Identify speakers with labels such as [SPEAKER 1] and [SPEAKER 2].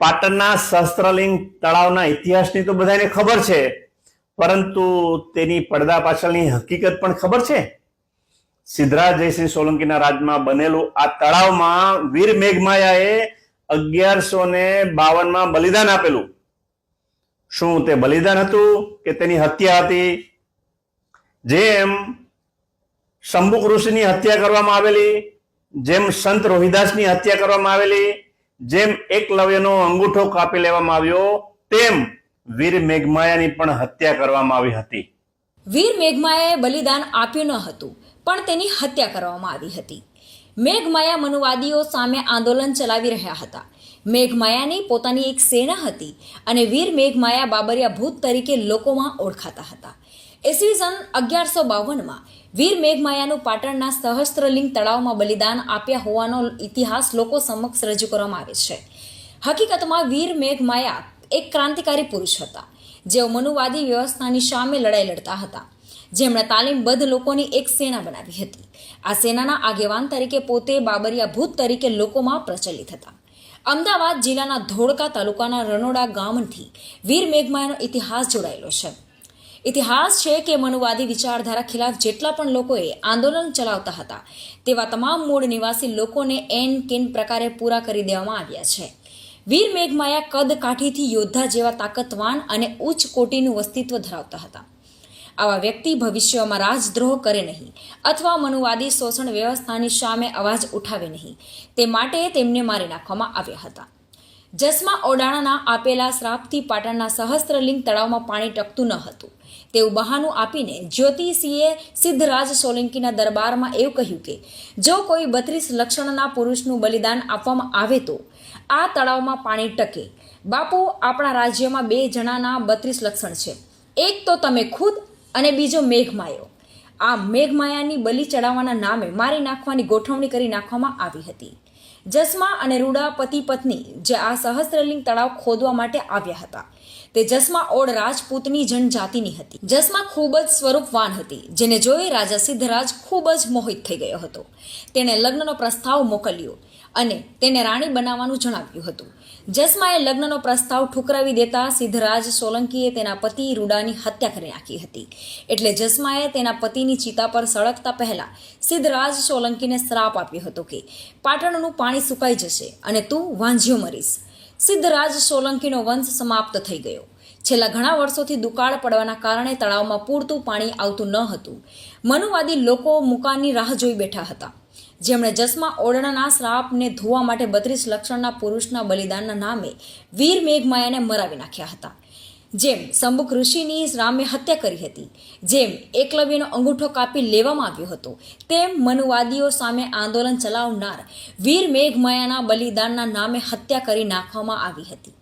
[SPEAKER 1] પાટણના શસ્ત્રલિંગ તળાવના ઇતિહાસની તો બધાને ખબર છે, પરંતુ તેની પડદા પાછળની હકીકત પણ ખબર છે? સિદ્ધરાજ જયસિંહ સોલંકીના રાજમાં બનેલું આ તળાવમાં વીર મેઘમાયાએ અગિયારસો ને બાવનમાં બલિદાન આપેલું. શું તે બલિદાન હતું કે તેની હત્યા હતી? જેમ શંભુક ઋષિની હત્યા કરવામાં આવેલી, જેમ સંત રોહિદાસની હત્યા કરવામાં આવેલી જેમ એકલવ્યનો અંગૂઠો કાપી લેવામાં આવ્યો, તેમ વીર મેઘમાયાની પણ હત્યા કરવામાં આવી હતી.
[SPEAKER 2] વીર મેઘમાયાએ બલિદાન આપ્યું ન હતું, પણ તેની હત્યા કરવામાં આવી હતી. મેઘમાયા મનુવાદીઓ સામે આંદોલન ચલાવી રહ્યા હતા. મેઘમાયાની પોતાની એક સેના હતી અને વીર મેઘમાયા બાબરિયા ભૂત તરીકે લોકોમાં ઓળખાતા હતા. ઈસવીસન અગિયારસો બાવનમાં વીર મેઘમાયાનું પાટણના સહસ્ત્રલિંગ તળાવમાં બલિદાન આપ્યા હોવાનો ઇતિહાસ લોકો સમક્ષ રજૂ કરવામાં આવે છે. હકીકતમાં વીર મેઘમાયા એક ક્રાંતિકારી પુરુષ હતા. જેઓ મનુવાદી વ્યવસ્થાની સામે લડાઈ લડતા હતા. જેમણે તાલીમબદ્ધ લોકોની એક સેના બનાવી હતી. આ સેનાના આગેવાન તરીકે પોતે બાબરિયા ભૂત તરીકે લોકોમાં પ્રચલિત હતા. અમદાવાદ જિલ્લાના ધોળકા તાલુકાના રનોડા ગામથી વીર મેઘમાયાનો ઇતિહાસ જોડાયેલો છે. ઇતિહાસ છે કે મનુવાદી વિચારધારા ખિલાફ જેટલા પણ લોકોએ આંદોલન ચલાવતા હતા, તેવા તમામ મૂળ નિવાસી લોકોને એન કેન પ્રકારે પૂરા કરી દેવામાં આવ્યા છે. વીર મેઘમાયા કદ કાઠીથી યોદ્ધા જેવા તાકતવાન અને ઉચ્ચ કોટીનું અસ્તિત્વ ધરાવતા હતા. આવા વ્યક્તિ ભવિષ્યમાં રાજદ્રોહ કરે નહીં અથવા મનુવાદી શોષણ વ્યવસ્થાની સામે અવાજ ઉઠાવે નહીં, તે માટે તેમને મારી નાખવામાં આવ્યા હતા. જસમા ઓડાણાના આપેલા શ્રાપથી પાટણના સહસ્ત્રલિંગ તળાવમાં પાણી ટકતું ન હતું. તેવું બહાનું આપીને જ્યોતિષીએ સિદ્ધરાજ સોલંકીના દરબારમાં એવું કહ્યું કે, જો કોઈ બત્રીસ લક્ષણના પુરુષનું બલિદાન આપવામાં આવે તો આ તળાવમાં પાણી ટકે. બાપુ, આપણા રાજ્યમાં બે જણાના બત્રીસ લક્ષણ છે. એક તો તમે ખુદ અને બીજો મેઘમાયો આ મેઘમાયાની બલિ ચડાવવાના નામે મારી નાખવાની ગોઠવણી કરી નાખવામાં આવી હતી. જસમા અને રૂડા પતિ પત્ની જે આ સહસ્ત્રલિંગ તળાવ ખોદવા માટે આવ્યા હતા. તે જસમા ઓડ રાજપૂતની જનજાતિની હતી. જસમા ખૂબ જ સ્વરૂપવાન હતી, જેને જોઈ રાજા સિદ્ધરાજ ખૂબ જ મોહિત થઈ ગયો હતો. તેણે લગ્નનો પ્રસ્તાવ મોકલ્યો. અને તેને રાણી બનાવવાનું જણાવ્યું હતું. જસમાએ લગ્નનો પ્રસ્તાવ ઠુકરાવી દેતા સિદ્ધરાજ સોલંકીએ તેના પતિ રૂડાની હત્યા કરી નાખી હતી. એટલે જસમાએ તેના પતિની ચિતા પર સળગતા પહેલાં સિદ્ધરાજ સોલંકીને શ્રાપ આપ્યો હતો કે પાટણનું પાણી સુકાઈ જશે અને તું વાંઝ્યો મરીશ. સિદ્ધરાજ સોલંકીનો વંશ સમાપ્ત થઈ ગયો. છેલ્લા ઘણા વર્ષોથી દુકાળ પડવાના કારણે તળાવમાં પૂરતું પાણી આવતું ન હતું. મનુવાદી લોકો મુકાની રાહ જોઈ બેઠા હતા. જેમણે જસમા ઓરડાના શ્રાપને ધોવા માટે બત્રીસ લક્ષણના પુરુષના બલિદાનના નામે વીર મેઘમાયાને મરાવી નાખ્યા હતા. જેમ શંભુક ઋષિની રામે હત્યા કરી હતી, જેમ એકલવ્યનો અંગૂઠો કાપી લેવામાં આવ્યો હતો, તેમ મનુવાદીઓ સામે આંદોલન ચલાવનાર વીર મેઘમાયાના બલિદાનના નામે હત્યા કરી નાખવામાં આવી હતી.